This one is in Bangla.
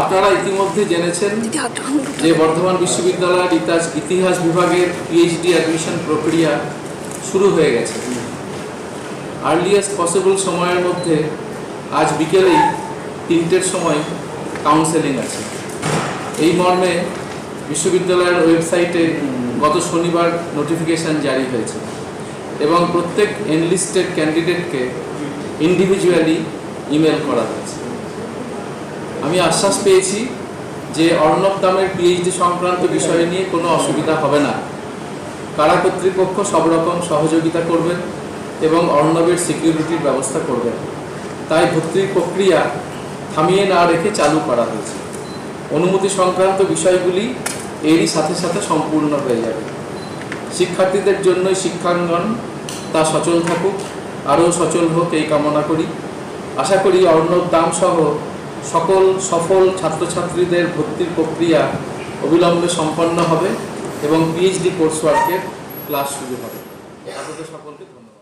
আপনারা ইতিমধ্যে জেনেছেন যে বর্ধমান বিশ্ববিদ্যালয়ের ইতিহাস ইতিহাস বিভাগের পিএইচডি অ্যাডমিশন প্রক্রিয়া শুরু হয়ে গেছে। আর্লিয়েস্ট পসিবল সময়ের মধ্যে আজ বিকেলেই তিনটের সময় কাউন্সেলিং আছে। এই মর্মে বিশ্ববিদ্যালয়ের ওয়েবসাইটে গত শনিবার নোটিফিকেশন জারি হয়েছে এবং প্রত্যেক এনলিস্টেড ক্যান্ডিডেটকে ইন্ডিভিজুয়ালি ইমেল করা হয়েছে। আমি আশ্বাস পেয়েছি যে অর্ণব দামের পিএইচডি সংক্রান্ত বিষয় নিয়ে কোনো অসুবিধা হবে না। কারা কর্তৃপক্ষ সব রকম সহযোগিতা করবেন এবং অর্ণবের সিকিউরিটির ব্যবস্থা করবেন? তাই ভর্তির প্রক্রিয়া থামিয়ে না রেখে চালু করা হয়েছে। অনুমতি সংক্রান্ত বিষয়গুলি এরই সাথে সাথে সম্পূর্ণ হয়ে যাবে। শিক্ষার্থীদের জন্যই শিক্ষাঙ্গন তা সচল থাকুক, আরও সচল হোক এই কামনা করি। আশা করি অর্ণব দাম সহ সকল সফল ছাত্রছাত্রীদের ভর্তির প্রক্রিয়া অবিলম্বে সম্পন্ন হবে এবং পিএইচডি কোর্স ওয়ার্কের ক্লাস শুরু হবে। আপনাদের সকলকে ধন্যবাদ।